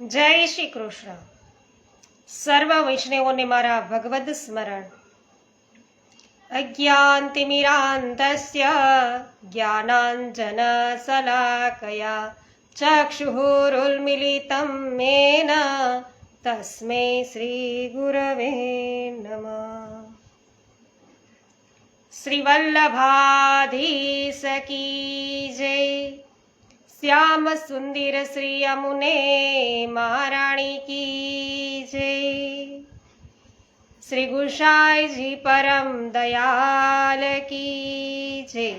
જય શ્રી કૃષ્ણ. સર્વ વૈષ્ણવોને મારા ભગવદ સ્મરણ. અજ્ઞાતિમિરાંતસ્ય જ્ઞાનાંજન શલાકયા ચક્ષુરુલ્મિલિતમ મેન. તસ્મે શ્રી ગુરવે નમઃ. શ્રી વલ્લભાધીશ કી જય. શ્યામ સુંદર શ્રી અમુને મહારાણી કી જય. શ્રી ગુસાઈજી પરમ દયાલ કી જય.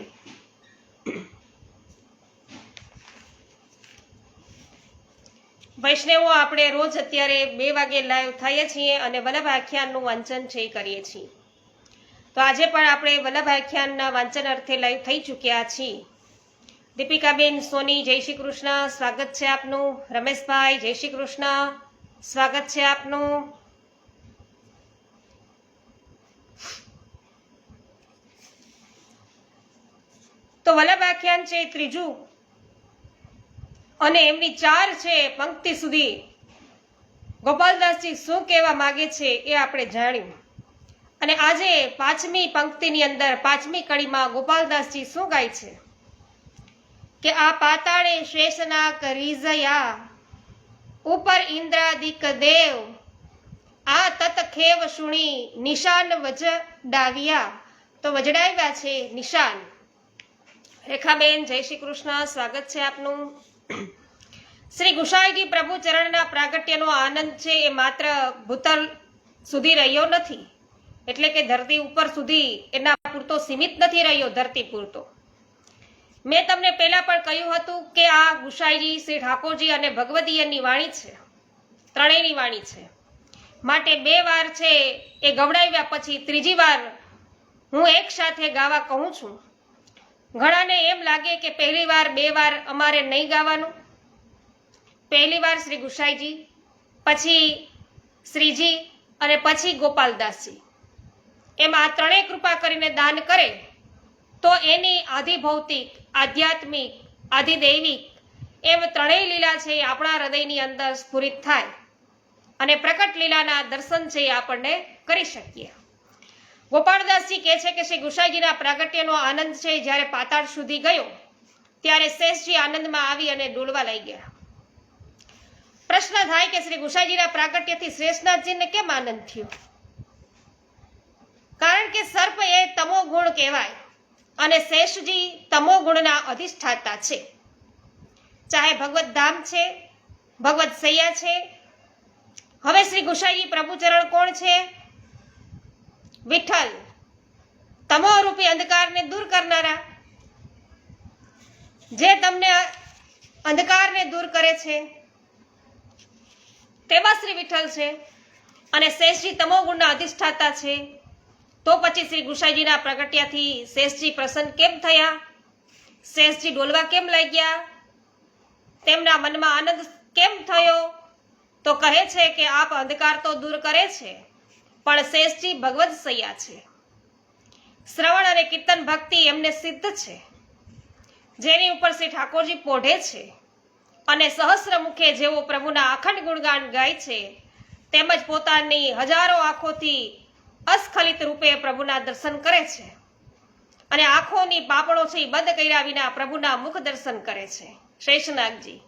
વૈષ્ણવો, આપણે રોજ અત્યારે બે વાગે લાઈવ થઈએ છીએ અને વલ્લભ આખ્યાનનું વાંચન છે કરીએ છીએ. તો આજે પણ આપણે વલ્લભ આખ્યાનના વાંચન અર્થે લાઈવ થઈ ચૂક્યા છીએ. દીપિકાબેન સોની, જય શ્રી કૃષ્ણ. સ્વાગત છે આપનું. રમેશભાઈ, જય શ્રી કૃષ્ણ. સ્વાગત છે આપનું. તો વલ્લભ આખ્યાન છે ત્રીજું. અને એમની ચાર છે પંક્તિ સુધી. ગોપાલદાસજી શું કહેવા માગે છે એ આપણે જાણ્યું. અને આજે પાંચમી પંક્તિની અંદર, પાંચમી કડીમાં ગોપાલદાસજી શું ગાય છે? કે આ પાતાળે શેષનાક રીઝયા ઉપર ઇન્દ્રાદિક દેવ, આ તત ખેવ સુણી નિશાન વજ ડાવ્યા. તો વજડાવ્યા છે નિશાન. રેખાબેન, જય શ્રી કૃષ્ણ. સ્વાગત છે આપનું. શ્રી ગુસાઈજી પ્રભુ ચરણના પ્રાગટ્યનો આનંદ છે એ માત્ર ભૂતલ સુધી રહ્યો નથી. એટલે કે ધરતી ઉપર સુધી એના પૂરતો સીમિત નથી રહ્યો ધરતી પૂરતો. મેં તમને પહેલા પણ કહ્યું હતું કે આ ગુસાઈજી શ્રી ઠાકોરજી અને ભગવદીયની વાણી છે. ત્રણેયની વાણી છે. માટે બે વાર છે એ ગવડાવ્યા પછી ત્રીજી વાર હું એક સાથે ગાવા કહું છું. ઘણાને એમ લાગે કે પહેલી વાર, બે વાર અમારે નહીં ગાવાનું. પહેલી વાર શ્રી ગુસાઈજી, પછી શ્રીજી અને પછી ગોપાલદાસજી. એમાં આ ત્રણેય કૃપા કરીને દાન કરે. તો એની આધિભૌતિક, આધ્યાત્મિક, આધિદૈવિક એમ ત્રણેય લીલા છે એ આપણા હૃદયની અંદર સ્ફુરિત થાય અને પ્રકટ લીલાના દર્શન છે એ આપણને કરી શકીએ. ગોપાળદાસજી કહે છે કે શ્રી ગુસાઈજીના પ્રાગટ્યનો આનંદ છે જ્યારે પાતાળ સુધી ગયો, ત્યારે શેષજી આનંદમાં આવી અને ડોલવા લઈ ગયા. પ્રશ્ન થાય કે શ્રી ગુસાઈજીના પ્રાગટ્યથી શ્રેષ્ઠનાથજીને કેમ આનંદ થયો? કારણ કે સર્પ એ તમો ગુણ કહેવાય. અને શેષજી તમો ગુણના અધિષ્ઠાતા છે. ચાહે ભગવત ધામ છે ભગવત સૈયા છે, હવે શ્રી ગુસાઈજી પ્રભુચરણ કોણ છે? વિઠ્ઠલ, તમો રૂપી અંધકારને દૂર કરનારા, જે તમને અંધકારને દૂર કરે છે તેવા શ્રી વિઠ્ઠલ છે અને શેષજી તમો ગુણના અધિષ્ઠાતા છે. તો પછી શ્રી ગુસાઈજીના પ્રગટ્યાથી શેષજી પ્રસન્ન કેમ થયા? શેષજી ડોલવા કેમ લઈ ગયા તેમના મનમાં આનંદ કેમ થયો? તો કહે છે કે આપ અંધકાર તો દૂર કરે છે, પણ શેષજી ભગવત સૈયા છે. શ્રવણ અને કીર્તન ભક્તિ એમને સિદ્ધ છે. જેની ઉપર શ્રી ઠાકોરજી પોઢે છે અને સહસ્ર મુખે જેવો પ્રભુના અખંડ ગુણગાન ગાય છે, તેમજ પોતાની હજારો આંખોથી અસ્ખલિત રૂપે પ્રભુના દર્શન કરે છે. અને આંખોની પાપણો છે એ બંધ કર્યા વિના પ્રભુના મુખ દર્શન કરે છે. શેષનાગજી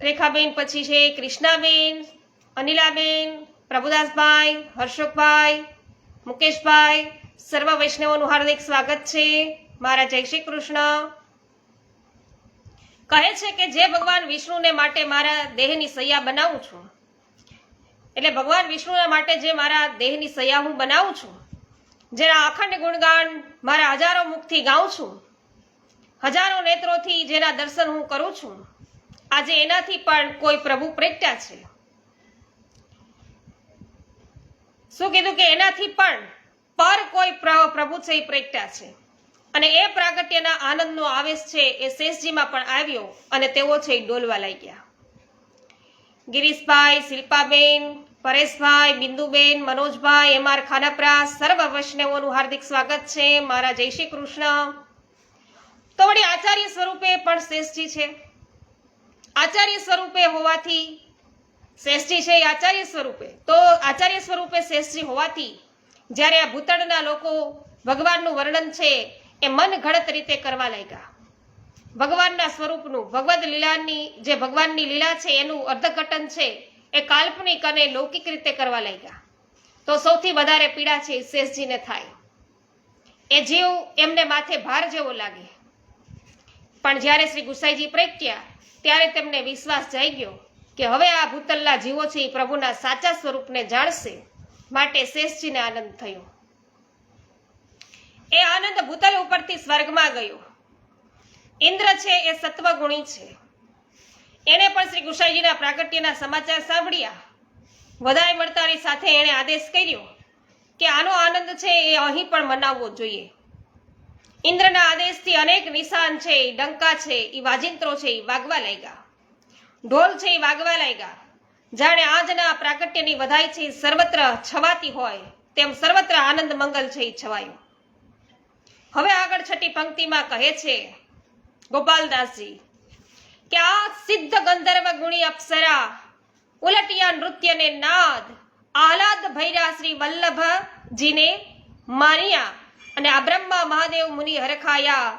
રેખાબેન પછી છે કૃષ્ણાબેન, અનિલાબેન, પ્રભુદાસભાઈ, હર્ષોકભાઈ, મુકેશભાઈ, સર્વ વૈષ્ણવોનું હાર્દિક સ્વાગત છે. મારા જય શ્રી કૃષ્ણ. કહે છે કે જે ભગવાન વિષ્ણુને માટે મારા દેહની સૈયા બનાવું છું એટલે ભગવાન વિષ્ણુના માટે જે મારા દેહની સૈયા હું બનાવું છું, જેના અખંડ ગુણગાન મારા હજારો મુખથી ગાઉં છું, હજારો નેત્રોથી જેના દર્શન હું કરું છું, આજે એનાથી પણ કોઈ પ્રભુ પ્રેટ્યા છે. શું કીધું કે એનાથી પણ પર કોઈ પ્ર- પ્રભુ છે એ પ્રેટ્યા છે. અને એ પ્રાગટ્યના આનંદનો આવેશ છે એ શેષજીમાં પણ આવ્યો અને તેઓ છે એ ડોલવા લાગ્યા. ગિરીશભાઈ, શિલ્પાબેન, પરેશભાઈ, બિંદુબેન, મનોજભાઈ, એમ આર ખાનાપરા, સર્વ વૈષ્ણવોનું હાર્દિક સ્વાગત છે. મારા જય શ્રી કૃષ્ણ. તો વળી આચાર્ય સ્વરૂપે પણ શ્રેષ્ઠી છે. આચાર્ય સ્વરૂપે હોવાથી શ્રેષ્ઠી છે આચાર્ય સ્વરૂપે. તો આચાર્ય સ્વરૂપે શ્રેષ્ઠી હોવાથી જ્યારે આ ભૂતળના લોકો ભગવાનનું વર્ણન છે, એ મન ઘડત રીતે કરવા લાગ્યા. ભગવાનના સ્વરૂપનું ભગવદ લીલાની જે ભગવાનની લીલા છે, એનું અર્ધઘટન છે, એ કાલ્પનિક અને લૌકિક રીતે કરવા લાગ્યા. તો સૌથી વધારે પીડા છે શેષજીને થાય. એ જીવ એમને માથે ભાર જેવો લાગે. પણ જ્યારે શ્રી ગુસાઈજી પ્રગટ્યા, ત્યારે તેમને વિશ્વાસ જાઈ ગયો કે હવે આ ભૂતલના જીવો છે એ પ્રભુના સાચા સ્વરૂપને જાણશે માટે શેષજીને આનંદ થયો. એ આનંદ ભૂતલ ઉપરથી સ્વર્ગમાં ગયો. ઇન્દ્ર છે એ સત્વગુણી છે. એને પણ શ્રી ગુસાઈજીના પ્રાગટ્યના સમાચાર સાંભળ્યા. વધારે મળતાની સાથે એણે આદેશ કર્યો કે આનો આનંદ છે એ અહીં પણ મનાવવો જોઈએ. ઇન્દ્રના આદેશથી અનેક નિશાન છે ડંકા છે એ વાજિંત્રો છે એ વાગવા લાગ્યા. ઢોલ છે એ વાગવા લાગ્યા. જાણે આજના પ્રાગટ્યની વધાઈ છે સર્વત્ર છવાતી હોય, તેમ સર્વત્ર આનંદ મંગલ છે એ છવાયું. હવે આગળ છઠ્ઠી પંક્તિમાં કહે છે ગોપાલદાસજી કે આ સિદ્ધ ગંધર્વ ગુણી અપ્સરા, ઉલટિયા નૃત્યને નાદ, આહલાદ ભૈરા શ્રી વલ્લભજીને માન્યા અને આ બ્રહ્મા મહાદેવ મુનિ હરખાયા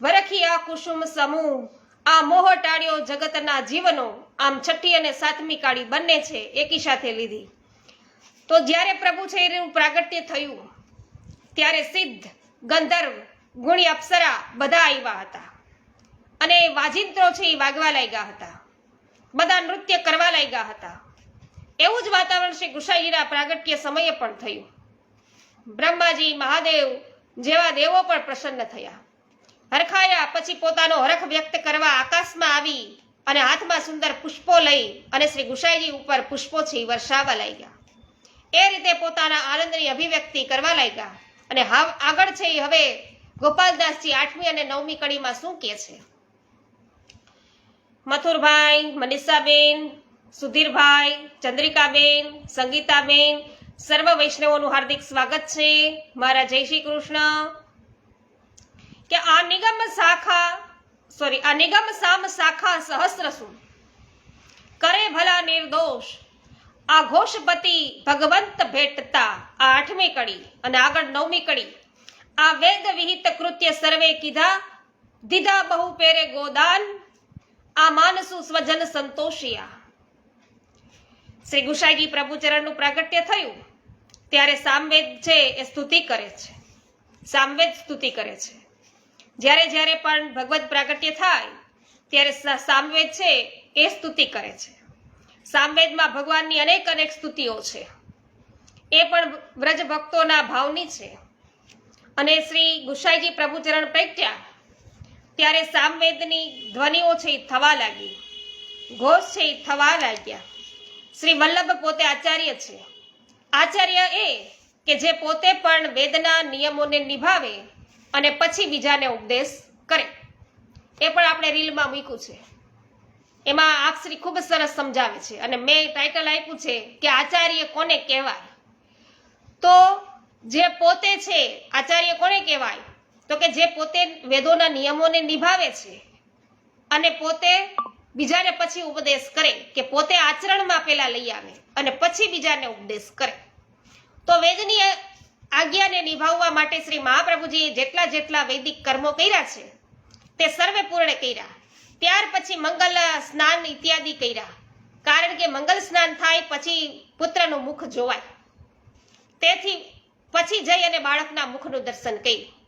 વરખિયા કુસુમ સમૂહ, આ મોહ ટાળ્યો જગતના જીવનો, આમ છઠ્ઠી અને સાતમી કાળી બંને છે, એકી સાથે લીધી. તો જ્યારે પ્રભુ છે એનું પ્રાગટ્ય થયું, ત્યારે સિદ્ધ ગંધર્વ ગુણી અપ્સરા બધા આવ્યા હતા. અને વાજિંત્રો છે એ વાગવા લાગ્યા હતા. બધા નૃત્ય કરવા લાગ્યા હતા. એવું જ વાતાવરણ શ્રી ગુસાઈજીના પ્રાગટ્ય સમયે પણ થયું. બ્રહ્માજી, મહાદેવ જેવા દેવો પણ પ્રસન્ન થયા. હરખાયા પછી પોતાનો હરખ વ્યક્ત કરવા આકાશમાં આવી અને હાથમાં સુંદર પુષ્પો લઈ અને શ્રી ગુસાઈજી ઉપર પુષ્પો છે એ વર્ષાવવા લાગ્યા. એ રીતે પોતાના આનંદની અભિવ્યક્તિ કરવા લાગ્યા અને હાવ આગળ છે હવે ગોપાલદાસજી આઠમી અને નવમી કડીમાં શું કહે છે? મથુરભાઈ, મનીષાબેન, સુધીરભાઈ, ચંદ્રિકાબેન, સંગીતાબેન, સર્વ વૈષ્ણવોનું હાર્દિક સ્વાગત છે. મારા જય શ્રી કૃષ્ણ. કે આ નિગમ શાખા સોરી આ નિગમ સામ શાખા સહસ્રસુ કરે ભલા નિર્દોષ. આ ઘોષપતિ ભગવંત ભેટતા આ આઠમી કડી અને આગળ નવમી કડી. આ વેદ વિહિત કૃત્ય સર્વે કીધા, દીધા બહુ પેરે ગોદાન આ માનસુ સ્વજન સંતોષિયા. શ્રી ગુસાઈજી પ્રભુચરણનું પ્રાગટ્ય થયું, ત્યારે સામવેદ છે એ સ્તુતિ કરે છે. સામવેદ સ્તુતિ કરે છે. જ્યારે જ્યારે પણ ભગવત પ્રાગટ્ય થાય, ત્યારે સામવેદ છે એ સ્તુતિ કરે છે. સામવેદમાં ભગવાનની અનેક અનેક સ્તુતિઓ છે. એ પણ વ્રજ ભક્તોના ભાવની છે. અને શ્રી ગુસાઈજી પ્રભુચરણ પ્રગટ્યા ત્યારે સામવેદની ધ્વનિઓ છે એ થવા લાગી. ઘોષ છે એ થવા લાગ્યા. શ્રી વલ્લભ પોતે આચાર્ય છે. આચાર્ય એ કે જે પોતે પણ વેદના નિયમોને નિભાવે અને પછી બીજાને ઉપદેશ કરે. એ પણ આપણે રીલમાં મૂક્યું છે. એમાં આપશ્રી ખૂબ સરસ સમજાવે છે અને મેં ટાઇટલ આપ્યું છે કે આચાર્ય કોને કહેવાય? તો જે પોતે છે, આચાર્ય કોને કહેવાય? તો કે જે પોતે વેદોના નિયમોને નિભાવે છે અને પોતે બીજાને પછી ઉપદેશ કરે કે પોતે આચરણમાં પેલા લઈ આવે અને પછી બીજાને ઉપદેશ કરે. તો વેદની આજ્ઞાને નિભાવવા માટે શ્રી મહાપ્રભુજીએ જેટલા જેટલા વૈદિક કર્મો કર્યા છે, તે સર્વે પૂર્ણ કર્યા. ત્યાર પછી મંગલ સ્નાન ઇત્યાદિ કર્યા. કારણ કે મંગલ સ્નાન થાય પછી પુત્રનું મુખ જોવાય. તેથી પછી જઈ અને બાળકના મુખનું દર્શન કર્યું.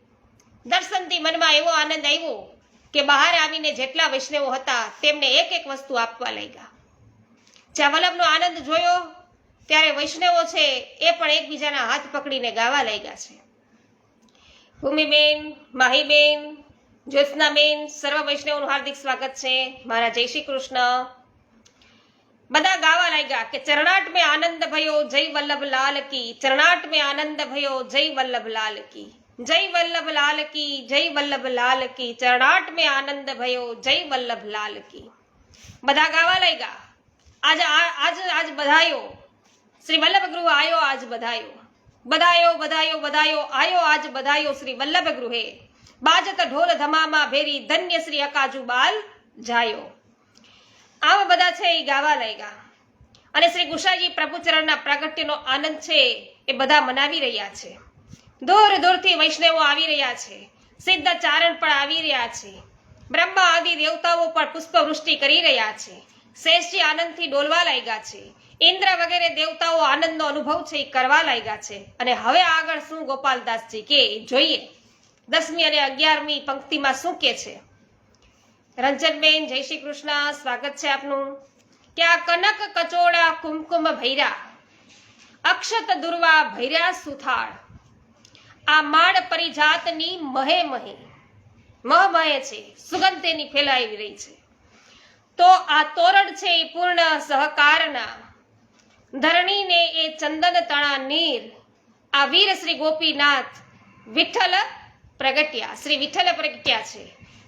દર્શનથી મનમાં એવો આનંદ આવ્યો કે બહાર આવીને જેટલા વૈષ્ણવો હતા, તેમને એક એક વસ્તુ આપવા લાગ્યા. જ્યાં વલ્લભનો આનંદ જોયો, ત્યારે વૈષ્ણવો છે એ પણ એકબીજાના હાથ પકડીને ગાવા લાગ્યા છે. ભૂમિબેન, માહીબેન, જ્યોત્સનાબેન, સર્વ વૈષ્ણવનું હાર્દિક સ્વાગત છે. મારા જય શ્રી કૃષ્ણ. બધા ગાવા લાગ્યા કે ચરણાટ મેં આનંદ ભયો, જય વલ્લભ લાલ કી. ચરણાટ મેં આનંદ ભયો, જય વલ્લભ લાલ કી. જય વલ્લભ લાલ કી જય વલ્લભ લાલ કી ચરણાટ મેં આનંદ ભયો જય વલ્લભ લાલ કી બધા ગાવા લાગ્યા આજ આજ આજ બધાયો શ્રી વલ્લભ ગૃહ આયો આજ બધાયો બધાયો બધાયો બધાયો આયો આજ બધાયો શ્રી વલ્લભ ગૃહે બાજત ઢોલ ધમામાં ભેરી ધન્ય શ્રી અકાજુ બાલ જાયો આવા બધા છે એ ગાવા લાગ્યા અને શ્રી ગુસાજી પ્રભુચરણના પ્રાગટ્યનો આનંદ છે એ બધા મનાવી રહ્યા છે. દૂર દૂરથી વૈષ્ણવો આવી રહ્યા છે. સિદ્ધ ચારણ પણ આવી રહ્યા છે. બ્રહ્મા આદિ દેવતાઓ પણ પુષ્પવૃષ્ટિ કરી રહ્યા છે. શેષજી આનંદથી ડોલવા લાગ્યા છે. ઇન્દ્ર વગેરે દેવતાઓ આનંદનો અનુભવ છે એ કરવા લાગ્યા છે. અને હવે આગળ શું ગોપાલદાસજી કે જોઈએ? દસમી અને અગિયારમી પંક્તિમાં શું કે છે? રંજનબેન, જય શ્રી કૃષ્ણ, સ્વાગત છે આપનું. કે આ કનક કચોડા કુમકુમ ભૈરા, અક્ષત દુર્વા ભૈરા સુથાળ આ માળ પરિજાતની મહે મહે, મહ મહે છે સુગંધ તેની ફેલાવી રહી છે. તો આ તોરણ છે એ પૂર્ણ સહકારના. ધરણીને એ ચંદન તણા નીર, આ વીર શ્રી ગોપીનાથ વિઠ્ઠલ પ્રગટ્યા, શ્રી વિઠ્ઠલ પ્રગટ્યા છે.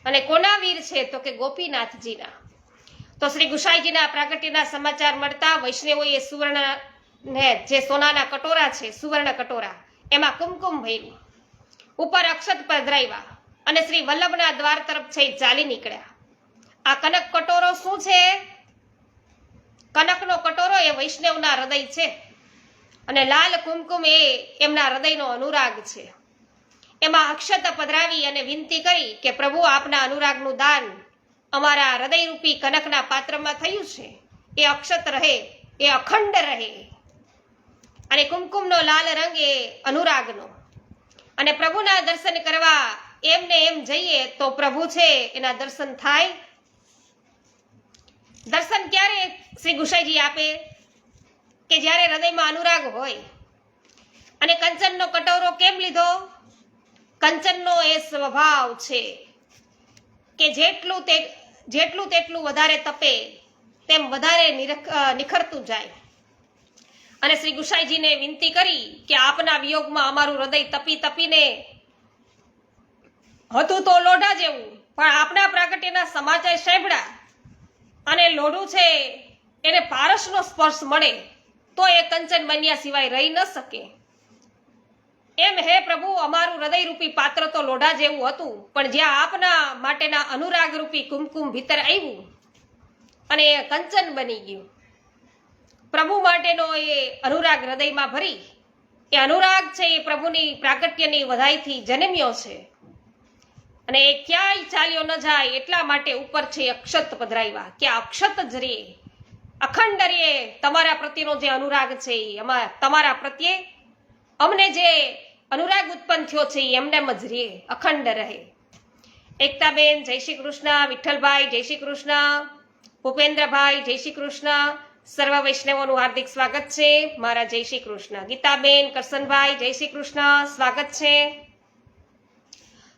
અને કોના વીર છે તો કે ગોપીનાથજીના. તો શ્રી ગુસાઈજીના પ્રાગટ્યના સમાચાર મળતા વૈષ્ણવોએ સુવર્ણ ને જે સોનાના કટોરા છે, સુવર્ણ કટોરા એમાં કુમકુમ ભર્યું. ઉપર અક્ષત પધરાવ્યા અને શ્રી વલ્લભના દ્વાર તરફ છે ચાલી નીકળ્યા. આ કનક કટોરો શું છે? કનકનો કટોરો એ વૈષ્ણવના હૃદય છે અને લાલ કુમકુમ એ એમના હૃદયનો અનુરાગ છે. એમાં અક્ષત પધરાવી અને વિનંતી કરી કે પ્રભુ આપના અનુરાગનું દાન અમારા હૃદયરૂપી કનકના પાત્રમાં થયું છે. એ અક્ષત રહે, એ અખંડ રહે. અને કુમકુમનો લાલ રંગ એ અનુરાગનો. અને પ્રભુના દર્શન કરવા એમને એમ જઈએ તો પ્રભુ છે, એના દર્શન થાય. દર્શન ક્યારે શ્રી ગુસાઈજી આપે? કે જ્યારે હૃદયમાં અનુરાગ હોય. અને કંચનનો કટોરો કેમ લીધો? કંચનનો એ સ્વભાવ છે કે જેટલું તે, જેટલું તેટલું વધારે તપે, તેમ વધારે નિખરતું જાય. અને શ્રી ગુસાઈજીને વિનંતી કરી કે આપના વિયોગમાં અમારું હૃદય તપી તપીને હતું તો લોઢા જેવું, પણ આપના પ્રાગટ્યના સમાચાર સાંભળ્યા અને લોઢું છે, એને પારસનો સ્પર્શ મળે, તો એ કંચન બન્યા સિવાય રહી ન શકે. એમ હે પ્રભુ, અમારું હૃદયરૂપી પાત્ર તો લોઢા જેવું હતું, પણ જ્યાં આપના માટેના અનુરાગરૂપી કુમકુમ ભીતર આવ્યું અને એ કંચન બની ગયું. પ્રભુ માટેનો એ અનુરાગ હૃદયમાં ભરી એ અનુરાગ છે એ પ્રભુની પ્રાગટ્યની વધાઈથી જન્મ્યો છે. અને એ ક્યાંય ચાલ્યો ન જાય એટલા માટે ઉપર છે અક્ષત પધરાવ્યા. કે અક્ષત જ રે અખંડ રે તમારા પ્રત્યેનો જે અનુરાગ છે એ તમારા પ્રત્યે અમને જે અનુરાગ ઉત્પન્ન થયો છે એ એમને જ રે અખંડ રહે. એકતાબેન, જય શ્રી કૃષ્ણ. વિઠ્ઠલભાઈ, જય શ્રી કૃષ્ણ. ભૂપેન્દ્રભાઈ, જય શ્રી કૃષ્ણ. સર્વ વૈષ્ણવોનું હાર્દિક સ્વાગત છે. મારા જય શ્રી કૃષ્ણ. ગીતાબેન, કરસનભાઈ, જય શ્રી કૃષ્ણ. સ્વાગત છે.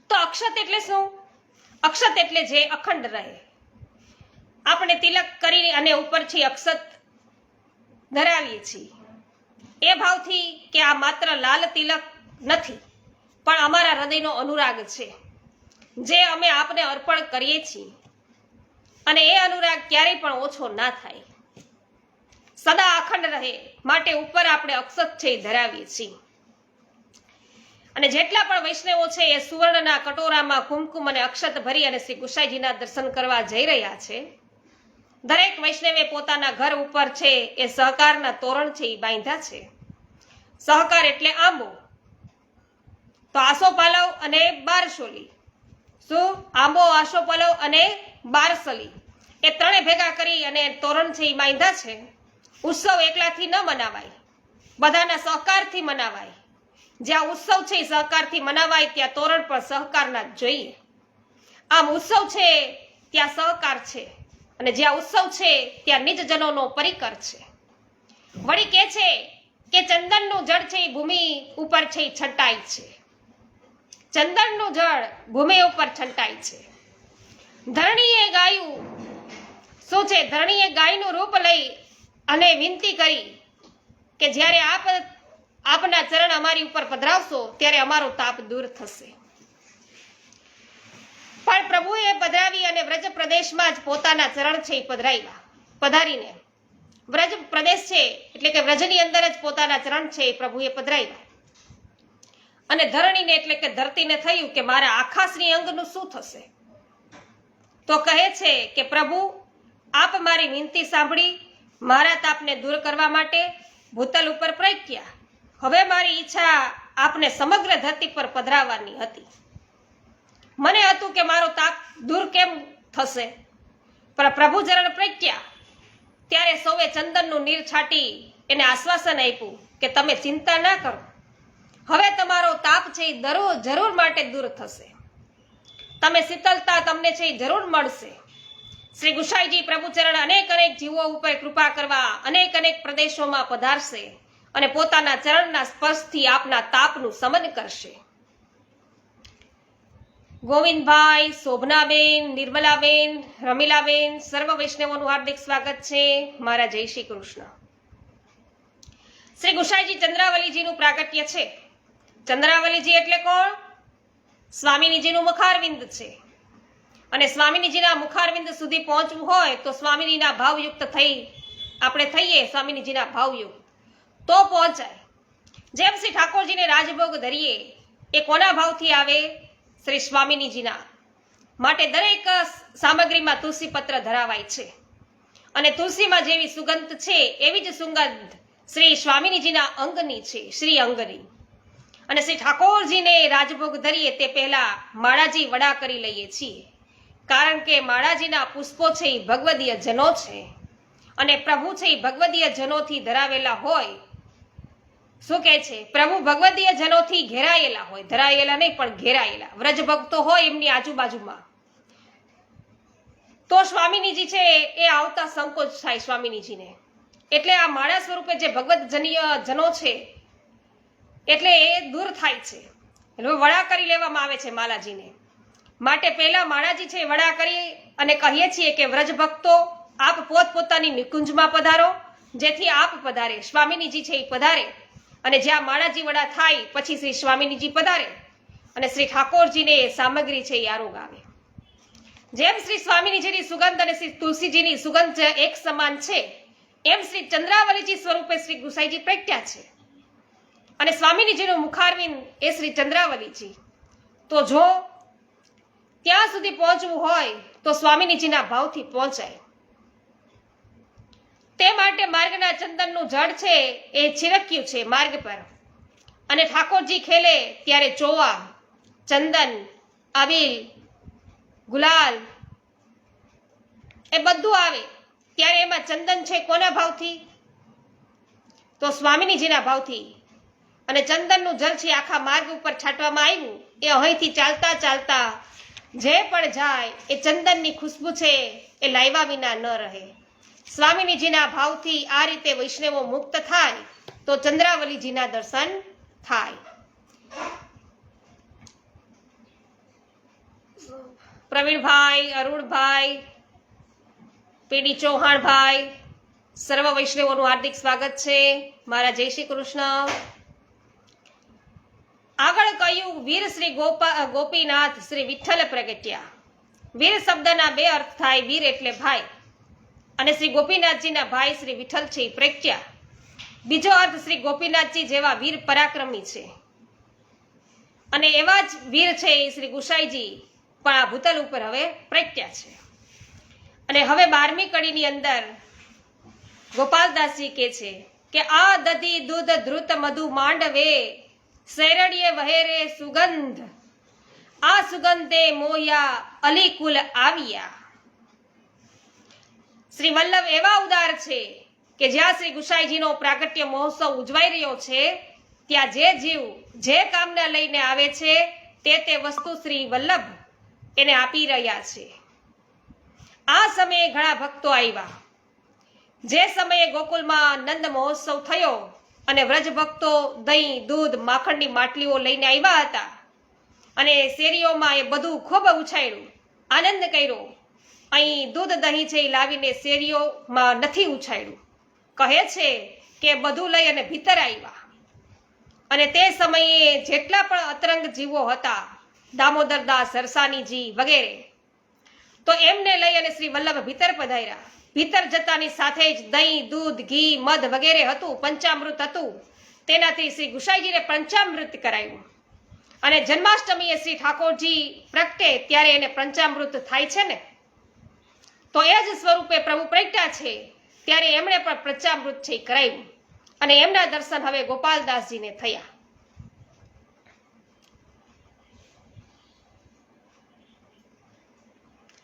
તો અક્ષત એટલે શું? અક્ષત એટલે જે અખંડ રહે. આપણે તિલક કરી અને ઉપરથી અક્ષત ધરાવીએ છીએ. એ ભાવથી કે આ માત્ર લાલ તિલક નથી, પણ અમારા હૃદયનો અનુરાગ છે. જે અમે આપને અર્પણ કરીએ છીએ. અને એ અનુરાગ ક્યારેય પણ ઓછો ના થાય. સદા અખંડ રહે. માટે ઉપર આપણે અક્ષત છે ધરાવીએ છીએ. અને જેટલા પણ વૈષ્ણવો છે એ સુવર્ણના કટોરામાં કુમકુમ અને અક્ષત ભરી અને શ્રી ગુસાઈજીના દર્શન કરવા જઈ રહ્યા છે. દરેક વૈષ્ણવે પોતાના ઘર ઉપર છે એ સહકારના તોરણ છે એ બાંધ્યા છે. સહકાર એટલે આંબો. તો આસોપાલવ અને બારસોલી. શું? આંબો આસોપાલવ અને બારસલી. એ ત્રણે ભેગા કરી અને તોરણ છે એ બાંધ્યા છે. ઉત્સવ એકલાથી ન મનાવાય. બધાના સહકારથી મનાવાય. જ્યાં ઉત્સવ છે સહકારથી મનાવાય, ત્યાં તોરણ પણ સહકારના જ જોઈએ. આમ ઉત્સવ છે ત્યાં સહકાર છે અને જ્યાં ઉત્સવ છે ત્યાં નિજજનોનો પરિકર છે. વળી કે છે કે ચંદનનું જળ છે એ ભૂમિ ઉપર છે એ છંટાય છે. ચંદનનું જળ ભૂમિ ઉપર છંટાય છે. ધરણીએ ગાયું, શું છે? ધરણીએ ગાયનું રૂપ લઈ અને વિનંતી કરી કે જ્યારે આપ આપના ચરણ અમારી ઉપર પધરાવશો, ત્યારે અમારો તાપ દૂર થશે. પણ પ્રભુએ પધરાવી અને વ્રજ પ્રદેશમાં જ પોતાના ચરણ છે એ પધરાવ્યા. પધારીને વ્રજ પ્રદેશ છે, એટલે કે વ્રજની અંદર જ પોતાના ચરણ છે એ પ્રભુએ પધરાવ્યા. અને ધરણીને એટલે કે ધરતીને થયું કે મારા આખાશ્રી અંગનું શું થશે? તો કહે છે કે પ્રભુ, આપ મારી વિનંતી સાંભળી મારા તાપને દૂર કરવા માટે ભૂતલ ઉપર પ્રગ્યા હવે મારી ઈચ્છા આપને સમગ્ર ધરતી પર પધરાવવાની હતી. મને હતું કે મારો તાપ દૂર કેમ થશે? પણ પ્રભુ ચરણ પ્રગ્યા ત્યારે સૌએ ચંદનનું નીર છાટી એને આશ્વાસન આપ્યું કે તમે ચિંતા ના કરો. હવે તમારો તાપ છે એ દરો જરૂર માટે દૂર થશે. તમે શીતલતા તમને છે એ જરૂર મળશે. શ્રી ગુસાઈજી પ્રભુચરણ અનેક અનેક જીવો ઉપર કૃપા કરવા અનેક અનેક પ્રદેશોમાં પધારશે અને પોતાના ચરણના સ્પર્શથી આપના તાપનું સમન કરશે. ગોવિંદભાઈ, શોભનાબેન, નિર્મલાબેન, રમીલાબેન, સર્વ વૈષ્ણવોનું હાર્દિક સ્વાગત છે. મારા જય શ્રી કૃષ્ણ. શ્રી ગુસાઈજી ચંદ્રાવલીજીનું પ્રાગટ્ય છે. ચંદ્રાવલીજી એટલે કોણ? સ્વામીજીનું મુખારવિંદ છે. અને સ્વામીજીના મુખારવિંદ સુધી પહોંચવું હોય તો સ્વામીના ભાવયુક્ત થઈ આપણે થઈએ સ્વામીજીના ભાવયુક્ત. તો પહોંચાય. જેમ શ્રી ઠાકોરજીને રાજભોગ ધરીએ, એ કોના ભાવથી આવે? શ્રી સ્વામિનીજીના. માટે દરેક સામગ્રીમાં તુલસી પત્ર ધરાવાય છે. અને તુલસીમાં જેવી સુગંધ છે, એવી જ સુગંધ શ્રી સ્વામિનીજીના અંગની છે, શ્રી અંગની. અને શ્રી ઠાકોરજીને રાજભોગ ધરીએ, તે પહેલા માળાજી વડા કરી લઈએ છીએ. કારણ કે માળાજીના પુષ્પો છે એ ભગવદીય જનો છે. અને પ્રભુ છે એ ભગવદીય જનોથી ધરાવેલા હોય. શું કહે છે? પ્રભુ ભગવદીય જનોથી ઘેરાયેલા હોય. ધરાયેલા નહીં, પણ ઘેરાયેલા. વ્રજ ભક્તો હોય એમની આજુબાજુમાં. તો સ્વામિનીજી છે એ આવતા સંકોચ થાય સ્વામિનીજીને. એટલે આ માળા સ્વરૂપે જે ભગવત જનીય જનો છે, એટલે એ દૂર થાય છે. વડા કરી લેવામાં આવે છે માલાજીને. માટે પહેલા માળાજી છે વડા કરી અને કહીએ છીએ કે વ્રજ ભક્તો આપ પોતપોતાની નિકુંજમાં પધારો, જેથી આપ પધારે, સ્વામિનીજી છે એ પધારે. અને જ્યાં માળાજી વડા થાય, પછી શ્રી સ્વામિનીજી પધારે. અને શ્રી ઠાકોરજીને એ સામગ્રી છે એ આરોગ આવે. જેમ શ્રી સ્વામિનીજીની સુગંધ અને શ્રી તુલસીજીની સુગંધ એક સમાન છે, એમ શ્રી ચંદ્રાવલીજી સ્વરૂપે શ્રી ગુસાઈજી પ્રગટ્યા છે. અને સ્વામિનીજીનું મુખારવિંદ એ શ્રી ચંદ્રાવલીજી. તો જો ત્યાં સુધી પહોંચવું હોય તો સ્વામિનીજીના ભાવથી પહોંચાય. તે માટે માર્ગના ચંદનનું જળ છે એ છિરક્યું છે માર્ગ પર. અને ઠાકોરજી ખેલે ત્યારે ચોવા ચંદન, અબીલ, ગુલાલ, એ બધું આવે. ત્યારે એમાં ચંદન છે કોના ભાવથી? તો સ્વામિનીજીના ભાવથી. અને ચંદનનું જળ છે આખા માર્ગ ઉપર છાંટવામાં આવ્યું. એ અહીંથી ચાલતા ચાલતા જે પણ જાય એ ચંદનની ખુશ્બુ છે એ લાવ્યા વિના ન રહે. સ્વામિનીજીના ભાવથી આ રીતે વૈષ્ણવો મુક્ત થાય તો ચંદ્રાવલીજીના દર્શન થાય. પ્રવીણભાઈ, અરુણભાઈ, પીડી ચૌહાણભાઈ, સર્વ વૈષ્ણવોનું હાર્દિક સ્વાગત છે. મારા જય શ્રી કૃષ્ણ. આગળ કહ્યું, વીર શ્રી ગોપા ગોપીનાથ શ્રી વિઠ્ઠલ પ્રગટ્યા. વીર શબ્દના બે અર્થ થાય, વીર એટલે ભાઈ. અને શ્રી ગોપીનાથજીના ભાઈ શ્રી વિઠ્ઠલ છે પ્રગટ્યા. બીજો અર્થ શ્રી ગોપીનાથજી જેવા વીર પરાક્રમી છે. અને એવા જ વીર છે શ્રી ગુસાઈજી, પણ આ ભૂતલ ઉપર હવે પ્રગટ્યા છે. અને હવે બારમી કડીની અંદર ગોપાલદાસજી કે છે કે, આ દધી દૂધ ધ્રુત મધુ માંડવે શેરડીએ વહેરે સુગંધ. આ સુગંધે મોયા અલીકુલ આવ્યા. શ્રી વલ્લભ એવા ઉદાર છે કે જ્યાં શ્રી ગુસાઈજીનો પ્રાગટ્ય મહોત્સવ ઉજવાઈ રહ્યો છે, ત્યાં જે જીવ જે કામના લઈને આવે છે, તે તે વસ્તુ શ્રી વલ્લભ એને આપી રહ્યા છે. આ સમયે ઘણા ભક્તો આવ્યા. જે સમયે ગોકુલમાં નંદ મહોત્સવ થયો અને વ્રજ ભક્તો દહીં, દૂધ, માખણની માટલીઓ લઈને આવ્યા હતા. અને શેરીઓમાં એ બધું ખૂબ ઉછાળ્યું. આનંદ કર્યો. અહીં દૂધ દહીં છે એ લાવીને શેરીઓમાં નથી ઉછાળ્યું. કહે છે કે બધું લઈ અને ભીતર આવ્યા. અને તે સમયે જેટલા પણ અતરંગ જીવો હતા દામોદરદાસ સરસાનીજી વગેરે, તો એમને લઈ અને શ્રી વલ્લભ ભીતર પધાર્યા. ભીતર જતાની સાથે જ દહીં, દૂધ, ઘી, મધ વગેરે હતું, પંચામૃત હતું. તેનાથી શ્રી ગુસાઈજીને પંચામૃત કરાયું. અને જન્માષ્ટમીએ શ્રી ઠાકોરજી પ્રગટે ત્યારે એને પંચામૃત થાય છે ને? તો એ જ સ્વરૂપે પ્રભુ પ્રગટ્યા છે. ત્યારે એમણે પણ પંચામૃત છે કરાયું. અને એમના દર્શન હવે ગોપાલદાસજીને થયા.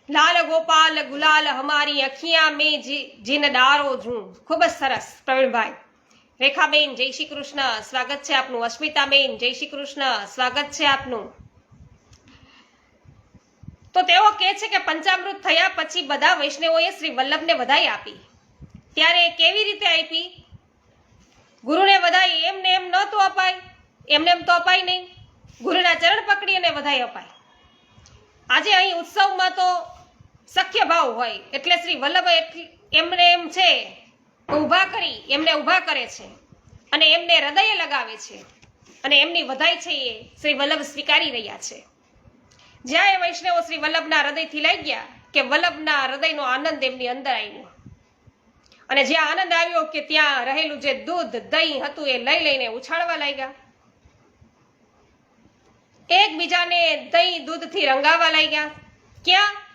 લાલ ગોપાલ, ગુલાલ હમારી અખિયા મેં જીન ડારો જું ખૂબ જ સરસ, પ્રવીણભાઈ. રેખાબેન, જય શ્રી કૃષ્ણ. સ્વાગત છે આપનું. અસ્મિતાબેન, જય શ્રી કૃષ્ણ. સ્વાગત છે આપનું. તો તેઓ કહે છે કે પંચામૃત થયા પછી બધા વૈષ્ણવોએ શ્રી વલ્લભને વધાઈ આપી. ત્યારે કેવી રીતે આપી? ગુરુને વધાઈ એમને એમ ન તો અપાય. એમને એમ તો અપાય નહીં. ગુરુના ચરણ પકડી અને વધાઈ અપાય. આજે અહીં ઉત્સવમાં તો સખ્ય ભાવ હોય, એટલે શ્રી વલ્લભ એમને એમ છે ઊભા કરી, એમને ઊભા કરે છે. અને એમને હૃદયે લગાવે છે. અને એમની વધાઈ છે એ શ્રી વલ્લભ સ્વીકારી રહ્યા છે. જ્યાં એ વૈષ્ણવો શ્રી વલ્લભના હૃદયથી લઈ ગયા કે વલ્લભના હૃદયનો આનંદ એમની અંદર આવ્યો. અને જ્યાં આનંદ આવ્યો કે ત્યાં રહેલું જે દૂધ, દહીં હતું એ લઈ લઈને ઉછાળવા લાગ્યા. એકબીજાને દહીં, દૂધથી રંગાવા લાગ્યા. ક્યાં?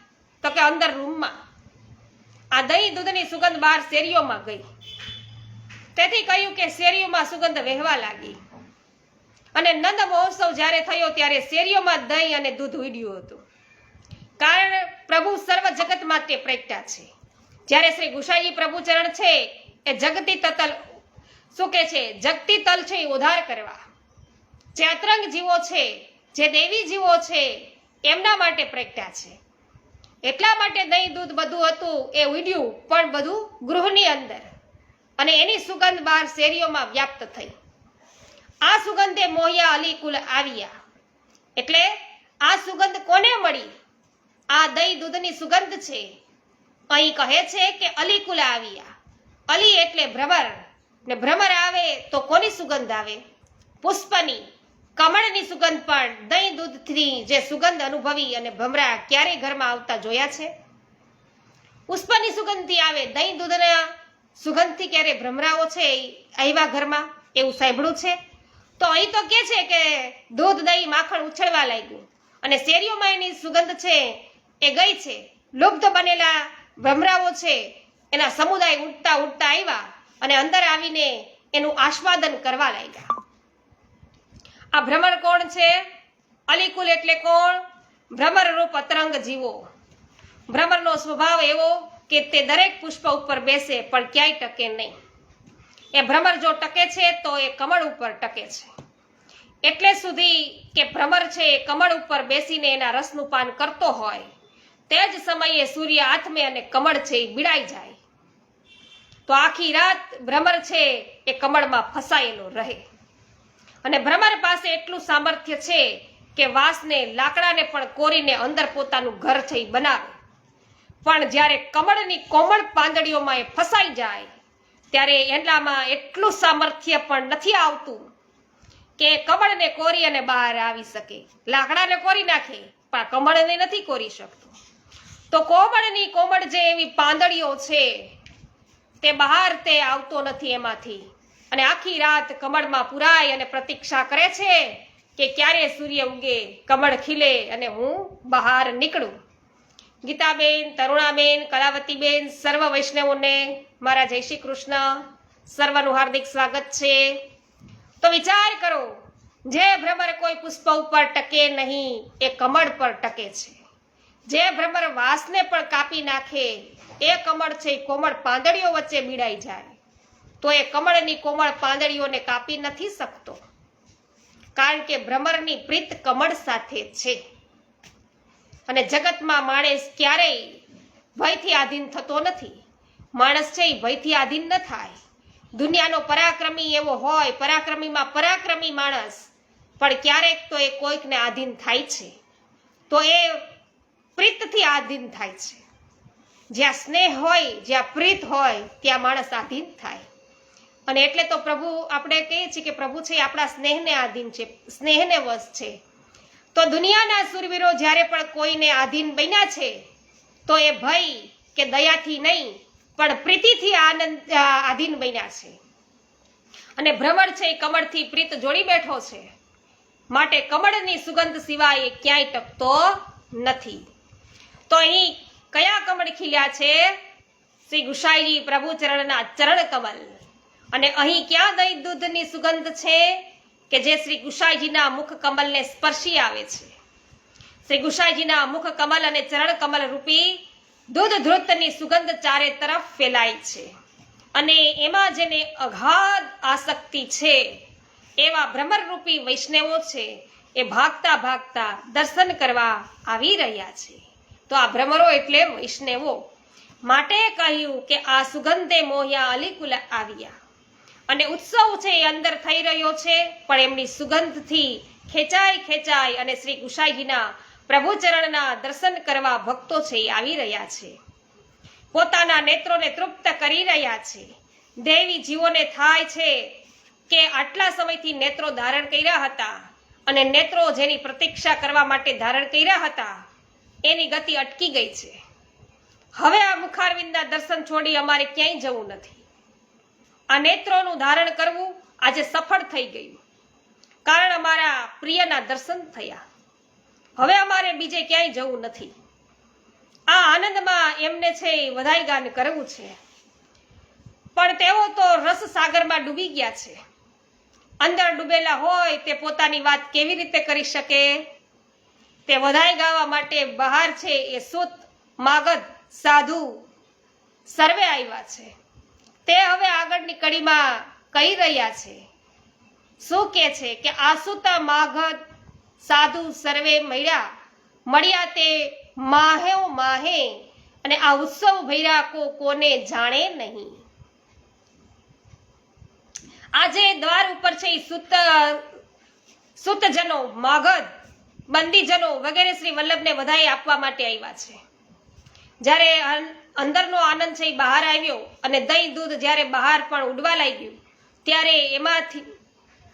તો કે અંદર રૂમમાં. આ દહીં દૂધની સુગંધ બહાર શેરીઓમાં ગઈ. તેથી કહ્યું કે શેરીઓમાં સુગંધ વહેવા લાગી. અને નંદ મહોત્સવ જ્યારે થયો ત્યારે શેરીઓમાં દહીં અને દૂધ ઉડ્યું હતું. કારણ પ્રભુ સર્વ જગત માટે પ્રગટ્યા છે. જ્યારે શ્રી ગુસાઈજી પ્રભુચરણ છે, એ જગતી તતલ શું કે છે? જગતી તલ છે એ ઉધાર કરવા. જે અતરંગ જીવો છે, જે દેવી જીવો છે, એમના માટે પ્રગટ્યા છે. એટલા માટે દહીં, દૂધ બધું હતું એ ઉડ્યું, પણ બધું ગૃહની અંદર. અને એની સુગંધ બહાર શેરીઓમાં વ્યાપ્ત થઈ. આ સુગંધે મોહિયા અલીકુલ આવ્યા. એટલે આ સુગંધ કોને મળી? આ દહીં, દૂધની સુગંધ છે. અહીં કહે છે કે અલીકુલ આવ્યા. અલી એટલે ભ્રમર. ને ભ્રમર આવે તો કોની સુગંધ આવે? પુષ્પની. કમળની સુગંધ પણ દહીં દૂધથી જે સુગંધ અનુભવી અને ભમરા ક્યારેય ઘરમાં આવતા જોયા છે? પુષ્પની સુગંધથી આવે દહીં દૂધના સુગંધથી ક્યારે ભ્રમરાઓ છે આવ્યા ઘરમાં? એવું સાંભળ્યું છે? તો અહીં તો કે છે કે દૂધ, દહીં, માખણ ઉછળવા લાગ્યું અને શેરીઓમાં એની સુગંધ છે એ ગઈ છે. લુપ્ત બનેલા ભ્રમરાઓ છે, એના સમુદાય ઉડતા ઉડતા આવ્યા અને અંદર આવીને એનું આસ્વાદન કરવા લાગ્યા. આ ભ્રમર કોણ છે? અલિકુલ એટલે કોણ? ભ્રમર રૂપ અતરંગ જીવો. ભ્રમરનો સ્વભાવ એવો કે તે દરેક પુષ્પ ઉપર બેસે, પણ ક્યાંય ટકે નહીં. એ ભ્રમર જો ટકે છે, તો એ કમળ ઉપર ટકે છે. એટલે સુધી કે ભ્રમર છે, એ કમળ ઉપર બેસીને એના રસનું પાન કરતો હોય, તે જ સમયે સૂર્ય આથમે અને કમળ છે, એ બીડાઈ જાય. તો આખી રાત ભ્રમર છે, એ કમળમાં ફસાયેલો રહે. અને ભ્રમર પાસે એટલું સામર્થ્ય છે કે વાંસને, લાકડાને પણ કોરીને અંદર પોતાનું ઘર થઈ બનાવે. પણ જ્યારે કમળની કોમળ પાંદડીઓમાં એ ફસાઈ જાય, ત્યારે એનામાં એટલું સામર્થ્ય પણ નથી આવતું કે કમળને કોરી અને બહાર આવી શકે. લાકડાને કોરી નાખે, પણ કમળને નથી કોરી શકતો. તો કોમળની કોમળ જે એવી પાંદડીઓ છે, તે બહાર તે આવતો નથી એમાંથી. અને આખી રાત કમળમાં પુરાય અને પ્રતીક્ષા કરે છે કે ક્યારે સૂર્ય ઉગે, કમળ ખીલે અને હું બહાર નીકળું. ગીતાબેન, તરુણાબેન, કલાવતીબેન, સર્વ વૈષ્ણવોને મારા જય શ્રી કૃષ્ણ. સર્વનું હાર્દિક સ્વાગત છે. તો વિચાર કરો, જે ભ્રમર કોઈ પુષ્પ ઉપર ટકે નહીં, એ કમળ પર ટકે છે. જે ભ્રમર વાસને પણ કાપી નાખે, એ કમળ છે કોમળ પાંદડીઓ વચ્ચે બીડાઈ જાય. તો એ કમળની કોમળ પાંદડીઓને કાપી નથી શકતો. કારણ કે ભ્રમરની પ્રીત કમળ સાથે છે. અને જગતમાં માણસ ક્યારેય ભયથી આધીન થતો નથી. માણસ છે એ ભયથી આધીન ન થાય. દુનિયાનો પરાક્રમી એવો હોય, પરાક્રમીમાં પરાક્રમી માણસ, પણ ક્યારેક તો એ કોઈકને આધીન થાય છે. તો એ પ્રીતથી આધીન થાય છે. જ્યાં સ્નેહ હોય, જ્યાં પ્રીત હોય, ત્યાં માણસ આધીન થાય. અને એટલે તો પ્રભુ આપણે કહીએ છીએ કે પ્રભુ છે આપણા સ્નેહને આધીન છે. સ્નેહને વશ છે. તો દુનિયાના સુરવીરો જ્યારે પણ કોઈને આધીન બન્યા છે, તો એ ભય કે દયાથી નહીં, પણ પ્રીતિથી આનંદ આધીન બન્યા છે. અને ભ્રમર છે એ કમળથી પ્રીત જોડી બેઠો છે. માટે કમળની સુગંધ સિવાય એ ક્યાંય ટકતો નથી. તો અહીં કયા કમળ ખીલ્યા છે? શ્રી ગુસાઈજી પ્રભુ ચરણના ચરણ કમલ. અને અહીં ક્યાં દહીં દૂધની સુગંધ છે કે જે શ્રી ગુસાઈજીના મુખ કમલને સ્પર્શી આવે છે? શ્રી ગુસાઈજીના મુખ કમલ અને ચરણ કમલ રૂપી દૂધ ધ્રુતની સુગંધ ચારે તરફ ફેલાય છે. અને એમાં જેને અઘાધ આસક્તિ છે, એવા ભ્રમરરૂપી વૈષ્ણવો છે, એ ભાગતા ભાગતા દર્શન કરવા આવી રહ્યા છે. તો આ ભ્રમરો એટલે વૈષ્ણવો. માટે કહ્યું કે આ સુગંધે મોહ્યા અલીકુલ આવ્યા. અને ઉત્સવ છે એ અંદર થઈ રહ્યો છે, પણ એમની સુગંધથી ખેંચાઈ ખેંચાઈ અને શ્રી ગુસાઈજીના પ્રભુચરણના દર્શન કરવા ભક્તો છે એ આવી રહ્યા છે. પોતાના નેત્રોને તૃપ્ત કરી રહ્યા છે. દેવી જીવોને થાય છે કે આટલા સમયથી નેત્રો ધારણ કર્યા હતા અને નેત્રો જેની પ્રતીક્ષા કરવા માટે ધારણ કર્યા હતા, એની ગતિ અટકી ગઈ છે. હવે આ મુખારવિંદના દર્શન છોડી અમારે ક્યાંય જવું નથી. આ નેત્રોનું ધારણ કરવું આજે સફળ થઈ ગયું. કારણ અમારા પ્રિયના દર્શન થયા. હવે અમારે બીજે ક્યાંય જવું નથી. આ આનંદમાં એમને છે એ વધાઈ ગાન કરવું છે. પણ તેઓ તો રસ સાગરમાં ડૂબી ગયા છે. અંદર ડૂબેલા હોય તે પોતાની વાત કેવી રીતે કરી શકે? તે વધાઈ ગાવા માટે બહાર છે એ સુત, માગધ, સાધુ, સર્વે આવ્યા છે. તે હવે આગળની કડીમાં કહી રહ્યા છે. શું કે છે કે આસુતા માગધ સાધુ સર્વે મળ્યા મળ્યા તે માહે માહે, અને આ ઉત્સવ ભૈરા કો કોને જાણે નહીં. આજે દ્વાર ઉપર છે સુત, સુતજનો માગધ બંદીજનો વગેરે શ્રી વલ્લભને વધાઈ આપવા માટે આવ્યા છે. જ્યારે અંદરનો આનંદ છે એ બહાર આવ્યો અને દહીં દૂધ જ્યારે બહાર પણ ઉડવા લાગ્યું, ત્યારે એમાંથી,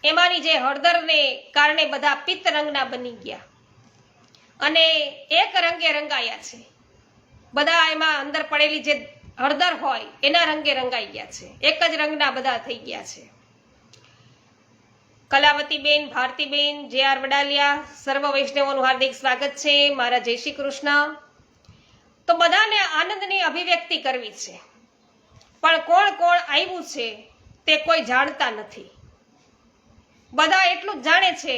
એમાંની જે હળદરને કારણે બધા પિત્ત રંગના બની ગયા. અને એક રંગે રંગાયા છે. બધા એમાં અંદર પડેલી જે હળદર હોય, એના રંગે રંગાઈ ગયા છે. એક જ રંગના બધા થઈ ગયા છે. કલાવતીબેન, ભારતીબેન, જે આર વડાલિયા, સર્વ વૈષ્ણવોનું હાર્દિક સ્વાગત છે. મારા જય શ્રી કૃષ્ણ. તો બધાને આનંદની અભિવ્યક્તિ કરવી છે. પણ કોણ કોણ આવ્યું છે તે કોઈ જાણતા નથી. બધા એટલું જ જાણે છે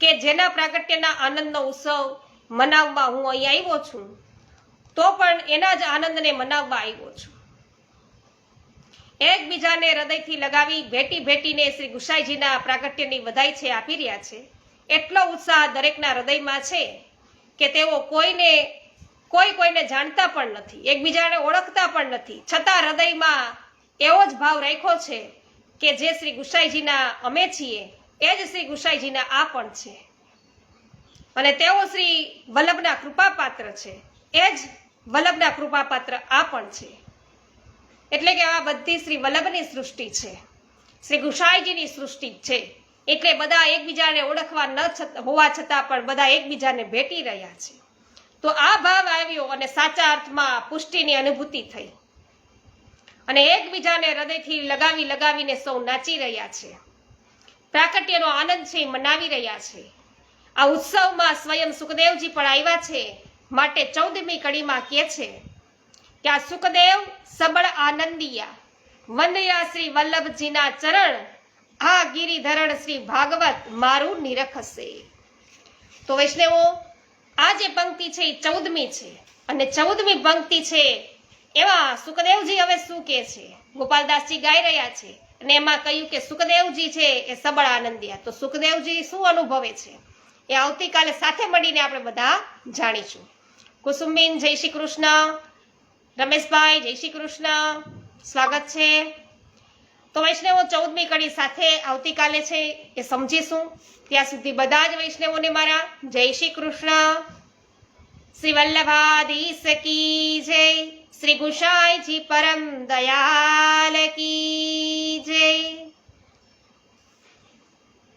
કે જેના પ્રાગટ્યના આનંદનો ઉત્સવ મનાવવા હું અહીં આવ્યો છું, તો પણ એના જ આનંદને મનાવવા આવ્યો છું. એકબીજાને હૃદયથી લગાવી ભેટી ભેટીને શ્રી ગુસાઈજીના પ્રાગટ્યની વધાઈ છે, આપી રહ્યા છે. એટલો ઉત્સાહ દરેકના હૃદયમાં છે કે તેઓ કોઈને કોઈ કોઈને જાણતા પણ નથી, એકબીજાને ઓળખતા પણ નથી. છતાં હૃદયમાં એવો જ ભાવ રાખ્યો છે કે જે શ્રી ગુસાઈજીના અમે છીએ, એ જ શ્રી ગુસાઈજીના આ પણ છે. અને તેઓ શ્રી વલ્લભના કૃપાપાત્ર છે, એ જ વલ્લભના કૃપાપાત્ર આ પણ છે. એટલે કે આ બધી શ્રી વલ્લભની સૃષ્ટિ છે. શ્રી ગુસાઈજીની સૃષ્ટિ છે. એટલે બધા એકબીજાને ઓળખવા ન હોવા છતાં પણ બધા એકબીજાને ભેટી રહ્યા છે. તો આ ભાવ આવ્યો અને સાચા અર્થમાં પુષ્ટિની અનુભૂતિ થઈ. અને એકબીજાને હૃદયથી લગાવી લગાવીને સૌ નાચી રહ્યા છે. પ્રાકટ્યનો આનંદ છે, મનાવી રહ્યા છે. આ ઉત્સવમાં સ્વયં સુખદેવજી પણ આવ્યા છે, માટે ચૌદમી કડીમાં કહે છે કે આ સુખદેવ સબળ આનંદિયા. વંદયા શ્રી વલ્લભજીના ચરણ, આ ગિરિધરણ શ્રી ભાગવત મારું નિરખશે. તો વૈષ્ણવો આ જે પંક્તિ છે એ ચૌદમી છે. અને ચૌદમી પંક્તિ છે એવા સુખદેવજી હવે શું કે છે? ગોપાલદાસજી ગાઈ રહ્યા છે અને એમાં કહ્યું કે સુખદેવજી છે એ સબળ આનંદિયા તો સુખદેવજી શું અનુભવે છે? એ આવતીકાલે સાથે મળીને આપણે બધા જાણીશું. કુસુમબેન, જય શ્રી કૃષ્ણ. રમેશભાઈ, જય શ્રી કૃષ્ણ. સ્વાગત છે. તો વૈષ્ણવો ચૌદમી કડી સાથે આવતીકાલે છે એ સમજીશું. ત્યાં સુધી બધા જ વૈષ્ણવોને મારા જય શ્રી કૃષ્ણ. શ્રી વલ્લભાધીશ કી જય. શ્રી ગુસાઈજી પરમ દયાલ કી જય.